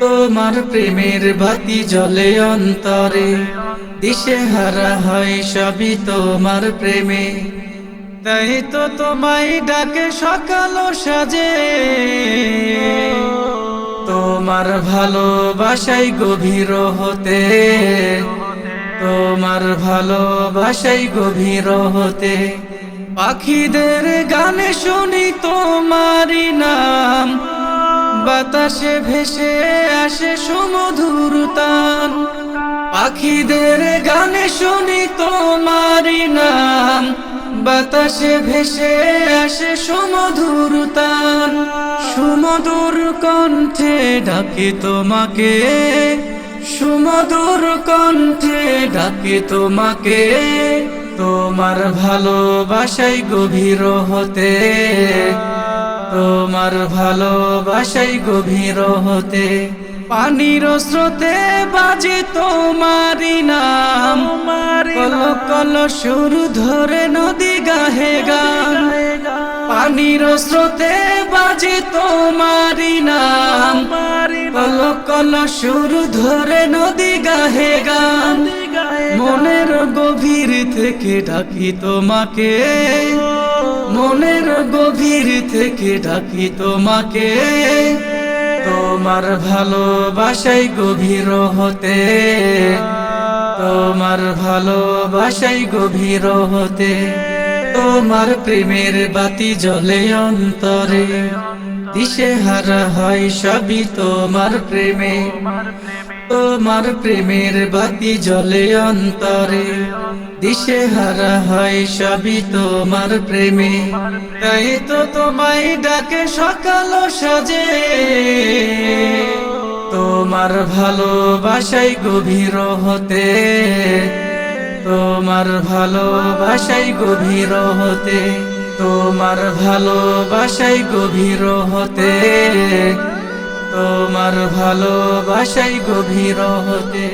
তোমার প্রেমের বাতি জলে অন্তরে। দিশে হারা হয় সবই তোমার প্রেমে। তাই তো তোমায় ডাকে সকাল সাজে। তোমার ভালোবাসাই গভীর হতে। তোমার ভালোবাসাই গভীর হতে। পাখিদের গানে শুনি তোমারই নাম। বাতাসে ভেসে আসে সুমধুর তান। পাখিদের গানে শুনি তোমারই নাম। বাতাসে ভেসে আসে সুমধুর তান। সুমধুর কণ্ঠে ডাকে তোমাকে। সুমধুর কণ্ঠে ডাকে তোমাকে। তোমার ভালোবাসাই গভীর হতে। তোমার ভালোবাসাই গভীর হতে পানির স্রোতে বাজে তোমারি নাম। কল কল সুর ধরে নদী গাহে গান। পানির স্রোতে বাজে তোমারি নাম। কল কল সুর ধরে নদী গাহে গান। মনের গভীর থেকে ডাকি তোমাকে। মনের গভীর থেকে ডাকি তোমাকে। তোমার ভালোবাসাই গভীর হতে। তোমার ভালোবাসাই গভীর হতে। তোমার প্রেমের বাতি জলে অন্তরে। দিশে হারা হয় সবই তোমার প্রেমে। তোমার প্রেমের বাতি জলে অন্তরে। দিশে হারা হয় সবই তোমার প্রেমে। তাই তো তোমায় ডাকে সকাল সাজে। তোমার ভালোবাসাই গভীর হতে। তোমার ভালোবাসাই গভীর হতে। তোমার ভালোবাসাই গভীর হতে তোমার ভালোবাসাই গভীর হতে।